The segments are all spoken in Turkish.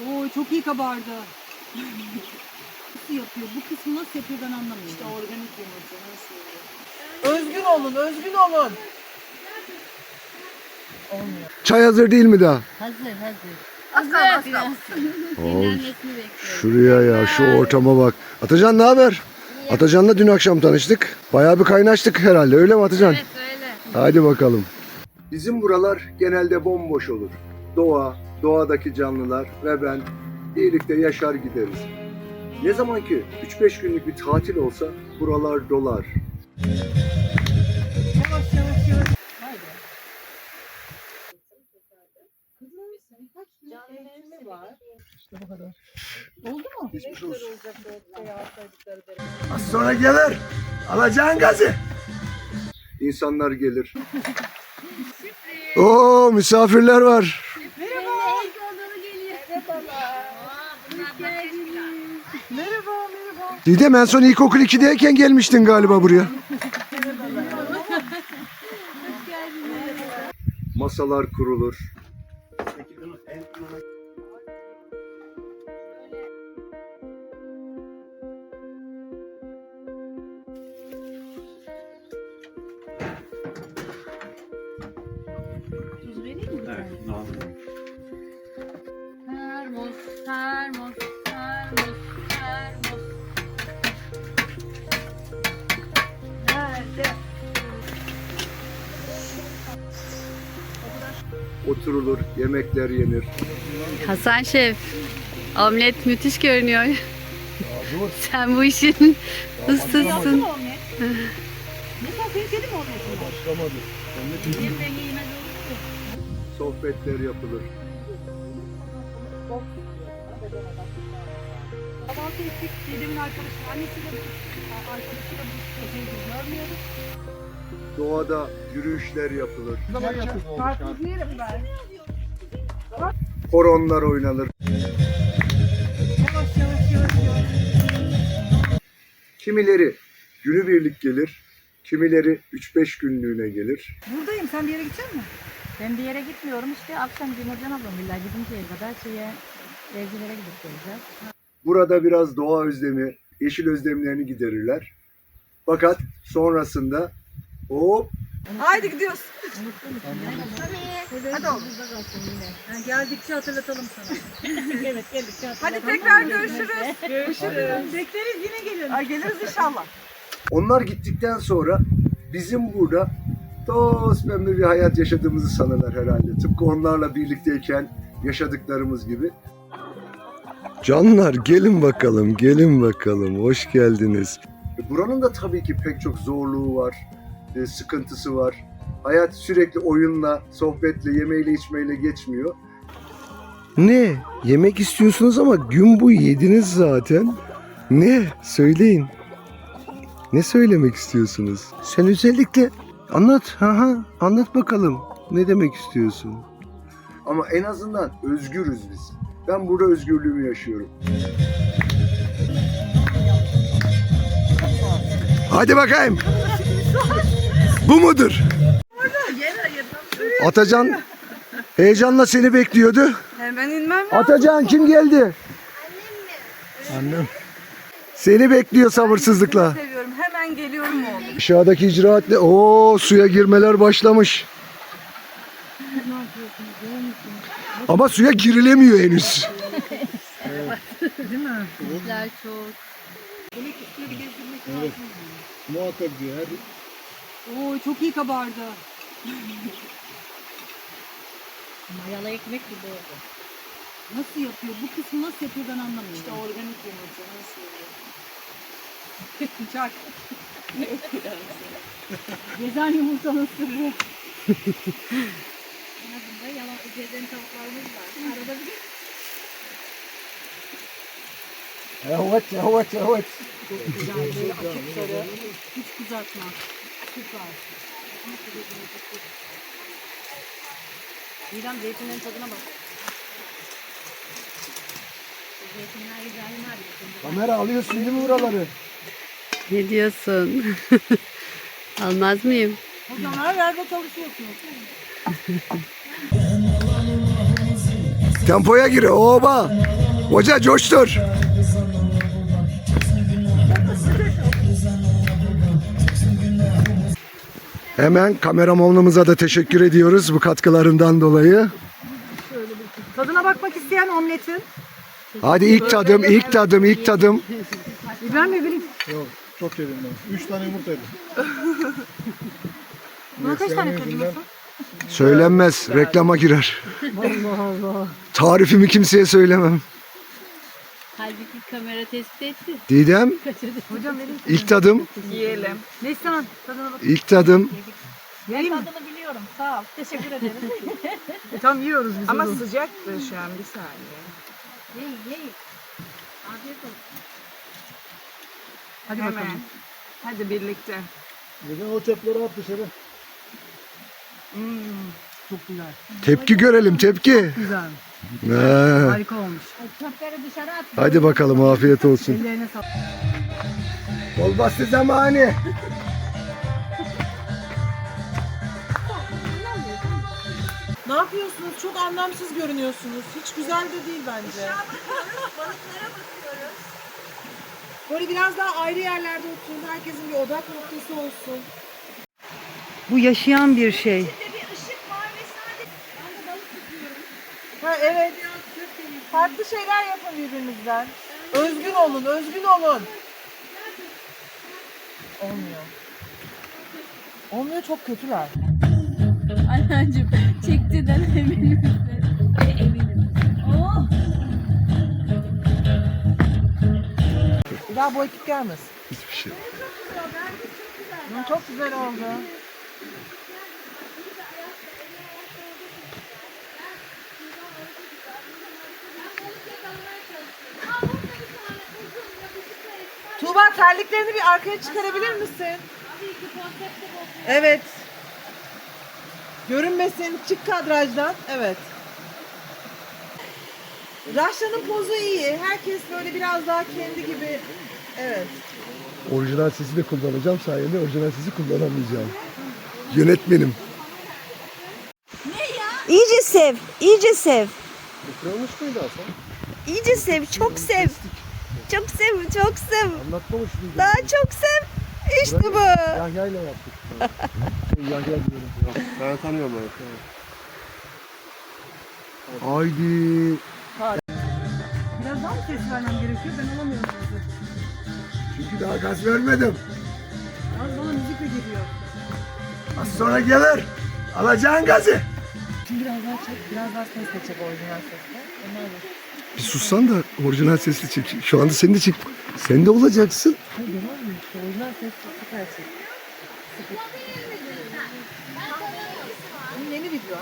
Oo çok iyi kabardı. nasıl yapıyor? Bu kısmı nasıl yapıyor ben anlamıyorum. İşte organik yumurta nasıl oluyor? Özgün olun, özgün olun. Olmuyor. Çay hazır değil mi daha? Hazır hazır. Az kaldı, az kaldı. Dinlenmesini bekliyorum. Şuraya ya şu ortama bak. Atacan ne haber? Atacan'la dün akşam tanıştık. Bayağı bir kaynaştık herhalde öyle mi Atacan? Evet öyle. Hadi bakalım. Bizim buralar genelde bomboş olur. Doğa, doğadaki canlılar ve ben birlikte yaşar gideriz. Ne zaman ki 3-5 günlük bir tatil olsa buralar dolar. Yavaş yavaş yavaş. Haydi. İşte bu kadar. Oldu mu? Geçmiş olsun. Az sonra gelir. Alacağın gazı. İnsanlar gelir. Oo misafirler var. Didem en son ilkokul 2'deyken gelmiştin galiba buraya. Masalar kurulur. Tuz vereyim mi? Evet, lazım. Termos, termos, termos, Oturulur, yemekler yenir. Hasan Şef, omlet müthiş görünüyor. Sen bu işin mi oluyor? Sohbetler yapılır. Kahvaltı ettik. Dedemin arkadaşı, annesiyle arkadaşıyla bu geceyi görmüyoruz. Doğada yürüyüşler yapılır. Karpuz yerim ben. Horonlar oynanır. Yavaş yavaş yavaş yavaş. Kimileri günübirlik gelir, kimileri 3-5 günlüğüne gelir. Buradayım. Sen bir yere gidecek misin? Ben bir yere gitmiyorum işte akşam Nurcan ablam illa gidinceye kadar şeye evcilere gidip geleceğiz. Burada biraz doğa özlemi, yeşil özlemlerini giderirler. Fakat sonrasında hop Haydi gidiyoruz. Hadi oğlum. Ha, geldikçe hatırlatalım sana. evet geldikçe Hadi tekrar görüşürüz. Görüşürüz. Bekleriz yine gelin. Ay geliriz inşallah. onlar gittikten sonra bizim burada toz pembe bir hayat yaşadığımızı sanırlar herhalde. Tıpkı onlarla birlikteyken yaşadıklarımız gibi. Canlar gelin bakalım, gelin bakalım. Hoş geldiniz. Buranın da tabii ki pek çok zorluğu var, e, sıkıntısı var. Hayat sürekli oyunla, sohbetle, yemeğiyle, içmeyle geçmiyor. Ne? Yemek istiyorsunuz ama gün boyu yediniz zaten. Ne? Söyleyin. Ne söylemek istiyorsunuz? Sen özellikle anlat. Ha ha. Anlat bakalım. Ne demek istiyorsun? Ama en azından özgürüz biz. Ben burada özgürlüğümü yaşıyorum. Hadi bakayım. Bu mudur? Atacan heyecanla seni bekliyordu. Hemen inmem. Atacan kim geldi? Annem. Seni bekliyor sabırsızlıkla. Seviyorum. Hemen geliyorum oğlum. Aşağıdaki icraatle o suya girmeler başlamış. Ama suya girilemiyor henüz. İşler çok. Muhakkak diyor. Oo çok iyi kabardı. Mayalı ekmek gibi oldu. Nasıl yapıyor? Bu kısmı nasıl yapıyor ben anlamıyorum. İşte organik yumurta nasıl oluyor? Çak. Gezen yumurtanın sırrı. En azından yalan gezen tavuklarımız var. Arada bir Evet, evet, evet. Güzel böyle açık sarı. Hiç kızartma. Süper. İrem zeytinlerin tadına bak. Zeytinler. Kamera alıyorsun değil mi buraları? Ne diyorsun? Almaz mıyım? O zaman her yerde çalışıyorsunuz. Tempoya gir. Oba. Hoca coştur. Hemen kameramanımıza da teşekkür ediyoruz bu katkılarından dolayı. Tadına bakmak isteyen omletin. Hadi ilk tadım, ilk tadım, ilk tadım. İbrahim Bey benim. Yok çok yedim ben. Üç tane yumurta yedim. Buna kaç tane kırdınız? Söylenmez, reklama girer. Allah Allah. Tarifimi kimseye söylemem. Halbuki kamera tespit etti. Didem, Hocam verin. ilk tadım, Yiyelim. Neslihan tadına bak. ilk tadım. Yiyeyim mi? Tadını biliyorum. Sağ ol. Teşekkür ederim. E, tam yiyoruz biz Ama onu. sıcaktır şu an bir saniye. Yiyin yiyin. Afiyet olsun. Hadi Hemen. bakalım. Hadi birlikte. Neden o çöpleri at dışarı? Hmm. Çok güzel. Tepki görelim, tepki. Güzel. Ha, Harika olmuş. Çöpleri dışarı at. hadi bakalım, afiyet olsun. Ellerine sağlık. Zamanı. Ne yapıyorsunuz? Çok anlamsız görünüyorsunuz. Hiç güzel de değil bence. Böyle biraz daha ayrı yerlerde oturun. Herkesin bir odak noktası olsun. Bu yaşayan bir şey. Evet. Farklı şeyler yapın birbirinizden. Özgün olun, özgün olun. Olmuyor. Olmuyor çok kötüler. Anneciğim çektiğinden eminim. Eminim. Oh. Bir daha bu ekip gelmez. Hiçbir şey. Çok güzel oldu. Tuğba terliklerini bir arkaya çıkarabilir misin? Evet. Görünmesin. Çık kadrajdan. Evet. Raşla'nın pozu iyi. Herkes böyle biraz daha kendi gibi. Evet. Orijinal sesi de kullanacağım sayende orijinal sesi kullanamayacağım. Yönetmenim. İyice sev, iyice sev. Kırılmış mıydı Hasan? İyice sev, çok sev. Çok sev, çok sev. Anlatmamış mıydı? Daha çok sev. İşte bu. Yahya ile yaptık. Yahya diyorum. Ben tanıyorum onu. Haydi. Biraz daha mı ses vermem gerekiyor? Ben alamıyorum. Çünkü daha gaz vermedim. Az bana müzik de geliyor. Az sonra gelir. Alacağın gazı. Şimdi biraz daha çek. Biraz daha ses de çek orijinal sesle. Onlar da. Bir sussan da orijinal sesli çek. Şu anda seni de çek. Sen de olacaksın. Hayır video.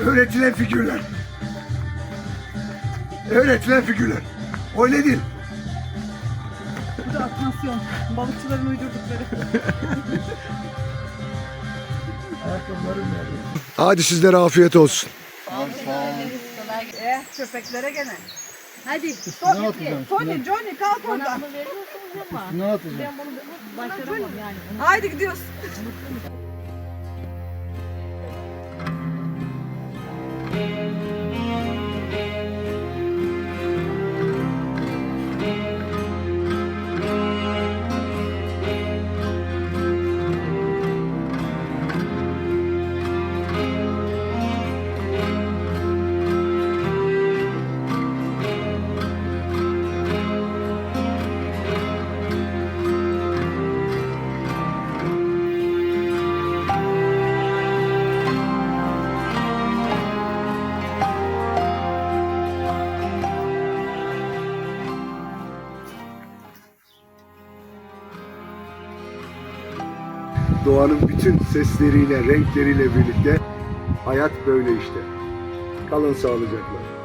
Öğretilen figürler. Öğretilen figürler. Öyle değil. Atmasyon. Balıkçıların uydurdukları. Hadi sizlere afiyet olsun. Eh köpeklere gene. Hadi. Ne atacağım? Tony, Johnny kalk Bana oradan. bunu veriyorsunuz ama Ne atacağım? ben bunu başaramam yani. Haydi gidiyoruz. Doğanın bütün sesleriyle, renkleriyle birlikte hayat böyle işte. Kalın sağlıcakla.